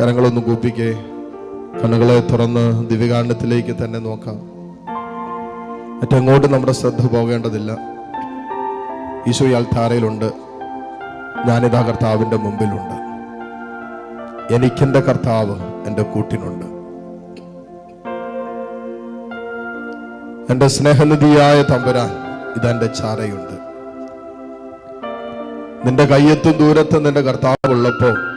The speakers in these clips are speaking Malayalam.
കരങ്ങളൊന്ന് കൂപ്പിക്കേ. കണ്ണുകളെ തുറന്ന് ദിവ്യകാരണത്തിലേക്ക് തന്നെ നോക്കാം. മറ്റെങ്ങോട്ടും നമ്മുടെ ശ്രദ്ധ പോകേണ്ടതില്ല. ഈശോ ഈ അൾത്താരയിലുണ്ട് ഞാനിതാ കർത്താവിന്റെ മുമ്പിലുണ്ട്. എനിക്കെന്റെ കർത്താവ് എന്റെ കൂട്ടിനുണ്ട്. എന്റെ സ്നേഹനിധിയായ തമ്പുരാൻ ഇതെന്റെ ചാരയുണ്ട്. നിന്റെ കയ്യെത്തും ദൂരത്തും നിന്റെ കർത്താവ് ഉള്ളപ്പോ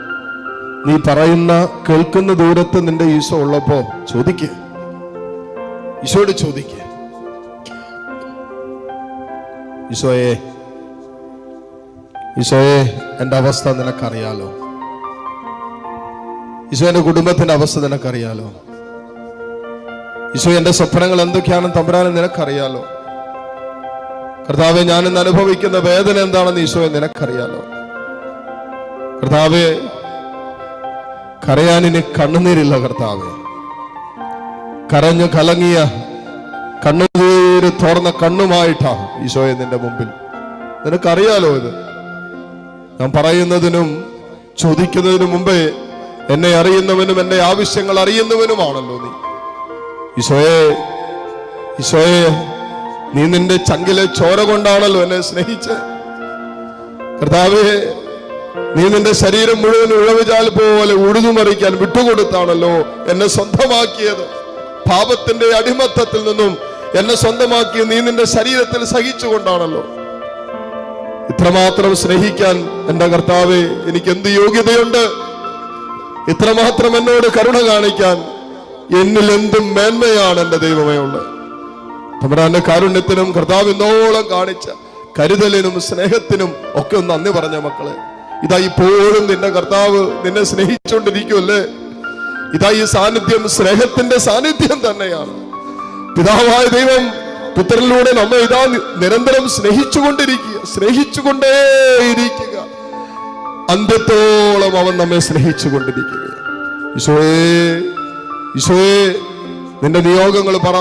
നീ പറയുന്ന കേൾക്കുന്ന ദൂരത്ത് നിന്റെ ഈശോ ഉള്ളപ്പോ ചോദിക്കുക ഈശോയോട് ചോദിക്കുക ഈശോയെ ഈശോയെ എന്റെ അവസ്ഥ നിനക്കറിയാലോ? ഈശോ എന്റെ കുടുംബത്തിന്റെ അവസ്ഥ നിനക്കറിയാലോ? ഈശോ എന്റെ സ്വപ്നങ്ങൾ എന്തൊക്കെയാണെന്ന് തമ്പുരാനും നിനക്കറിയാലോ? കർത്താവെ ഞാനിന്ന് അനുഭവിക്കുന്ന വേദന എന്താണെന്ന് ഈശോയെ നിനക്കറിയാലോ? കർത്താവെ കരയാനിന് കണ്ണുനീരില്ല കർത്താവെ. കരഞ്ഞു കലങ്ങിയ കണ്ണുനീര് തോർന്ന കണ്ണുമായിട്ടാ ഈശോയെ നിന്റെ മുമ്പിൽ. നിനക്കറിയാലോ ഇത്? ഞാൻ പറയുന്നതിനും ചോദിക്കുന്നതിനു മുമ്പേ എന്നെ അറിയുന്നവനും എന്റെ ആവശ്യങ്ങൾ അറിയുന്നവനുമാണല്ലോ നീ. ഈശോയെ ഈശോയെ നീ നിന്റെ ചങ്കിലെ ചോര കൊണ്ടാണല്ലോ എന്നെ സ്നേഹിച്ച്. കർത്താവേ നീ നിന്റെ ശരീരം മുഴുവൻ ഉഴവുചാൽ പോലെ ഉഴുതുമറിക്കാൻ വിട്ടുകൊടുത്താണല്ലോ എന്നെ സ്വന്തമാക്കിയത്. പാപത്തിന്റെ അടിമത്തത്തിൽ നിന്നും എന്നെ സ്വന്തമാക്കി നീ നിന്റെ ശരീരത്തിൽ സഹിച്ചുകൊണ്ടാണല്ലോ. ഇത്രമാത്രം സ്നേഹിക്കാൻ എന്റെ കർത്താവെ എനിക്ക് എന്ത് യോഗ്യതയുണ്ട്? ഇത്രമാത്രം എന്നോട് കരുണ കാണിക്കാൻ എന്നിൽ എന്തും മേന്മയാണ് എന്റെ ദൈവമേ ഉള്ളത് തമ്പുരാന്റെ കാരുണ്യത്തിനും കർത്താവ് ഇന്നോളം കാണിച്ച കരുതലിനും സ്നേഹത്തിനും ഒക്കെ ഒന്ന് നന്ദി പറഞ്ഞ മക്കളെ. ഇതാ ഇപ്പോഴും നിന്റെ കർത്താവ് നിന്നെ സ്നേഹിച്ചുകൊണ്ടിരിക്കുമല്ലേ ഇതാ ഈ സാന്നിധ്യം സ്നേഹത്തിന്റെ സാന്നിധ്യം തന്നെയാണ്. പിതാവായ ദൈവം പുത്രനിലൂടെ നമ്മെ ഇതാ നിരന്തരം സ്നേഹിച്ചുകൊണ്ടിരിക്കുക സ്നേഹിച്ചുകൊണ്ടേയിരിക്കുക. അന്ത്യത്തോളം അവൻ നമ്മെ സ്നേഹിച്ചുകൊണ്ടിരിക്കുക ഈശോയെ ഈശോയെ നിന്റെ നിയോഗങ്ങൾ പറ.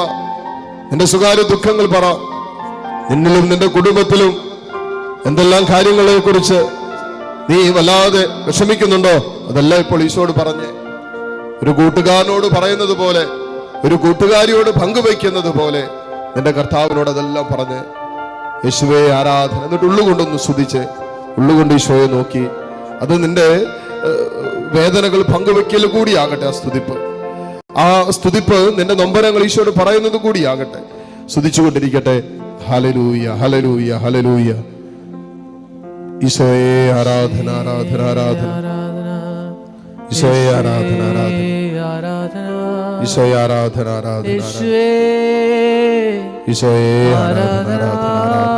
നിന്റെ സ്വകാര്യ ദുഃഖങ്ങൾ പറ. നിന്നിലും നിന്റെ കുടുംബത്തിലും എന്തെല്ലാം കാര്യങ്ങളെ കുറിച്ച് നീ വല്ലാതെ വിഷമിക്കുന്നുണ്ടോ? അതല്ല ഇപ്പോൾ ഈശോട് പറഞ്ഞേ ഒരു കൂട്ടുകാരനോട് പറയുന്നത് പോലെ ഒരു കൂട്ടുകാരിയോട് പങ്കുവയ്ക്കുന്നത് പോലെ നിന്റെ കർത്താവിനോട് അതെല്ലാം പറഞ്ഞ് യേശുവെ ആരാധന എന്നിട്ട് ഉള്ളുകൊണ്ടൊന്ന് സ്തുതിച്ച് ഉള്ളുകൊണ്ട് ഈശോയെ നോക്കി. അത് നിന്റെ വേദനകൾ പങ്കുവെക്കൽ കൂടിയാകട്ടെ ആ സ്തുതിപ്പ്. ആ സ്തുതിപ്പ് നിന്റെ നൊമ്പരങ്ങൾ ഈശോട് പറയുന്നത് കൂടിയാകട്ടെ. സ്തുതിച്ചുകൊണ്ടിരിക്കട്ടെ. ഹലലൂയ ഹലലൂയ ഹലലൂയ ഈശോയെ ആരാധന ആരാധന ആരാധന. ഈശോയെ ആരാധന ആരാധന. ഈശോയെ ആരാധന ആരാധന. ഈശോയെ ആരാധന ആരാധന ആരാധന.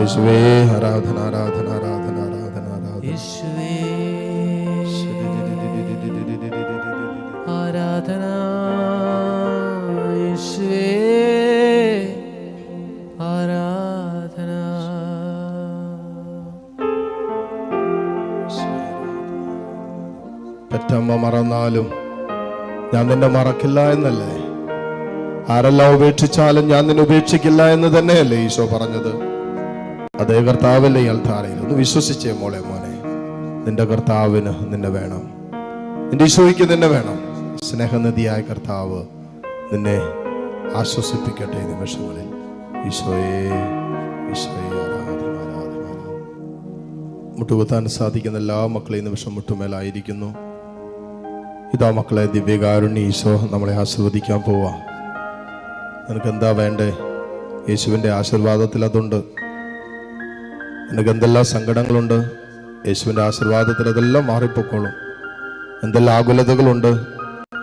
യേശുവേ ആരാധന ആരാധന ആരാധന ആരാധന ആരാധന. പെറ്റമ്മ മറന്നാലും ഞാൻ നിന്നെ മറക്കില്ല എന്നല്ലേ? ആരെല്ലാം ഉപേക്ഷിച്ചാലും ഞാൻ നിന്നെ ഉപേക്ഷിക്കില്ല എന്ന് തന്നെയല്ലേ ഈശോ പറഞ്ഞത്? അതേ കർത്താവല്ലേ ഈ അൽത്താരയിൽ. ഒന്ന് വിശ്വസിച്ചേ മോളെ മോനെ. നിന്റെ കർത്താവിന് നിന്നെ വേണം. നിന്റെ ഈശോയ്ക്ക് നിന്നെ വേണം. സ്നേഹനിധിയായ കർത്താവ് നിന്നെ ആശ്വസിപ്പിക്കട്ടെ നിമിഷങ്ങളിൽ. ഈശോയെ ഈശോയെ മുട്ടുകുത്താൻ സാധിക്കുന്ന എല്ലാ മക്കളെയും നിമിഷം മുട്ടുമേലായിരിക്കുന്നു. ഇതാ മക്കളെ ദിവ്യകാരുണ്യ ഈശോ നമ്മളെ ആസ്വദിക്കാൻ പോവാ. നിനക്ക് എന്താ വേണ്ടേ? യേശുവിന്റെ ആശീർവാദത്തിൽ അതുണ്ട്. നിനക്ക് എന്തെല്ലാം സങ്കടങ്ങളുണ്ട്? യേശുവിന്റെ ആശീർവാദത്തിൽ അതെല്ലാം മാറിപ്പോക്കോളും. എന്തെല്ലാം ആകുലതകളുണ്ട്?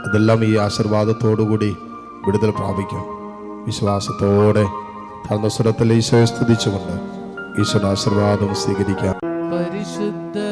അതെല്ലാം ഈ ആശീർവാദത്തോടുകൂടി വിടുതൽ പ്രാപിക്കും. വിശ്വാസത്തോടെ തന്നസ്വരത്തിൽ ഈശോയെ സ്തുതിച്ചുകൊണ്ട് ഈശോയുടെ ആശീർവാദം സ്വീകരിക്കാം. പരിശുദ്ധ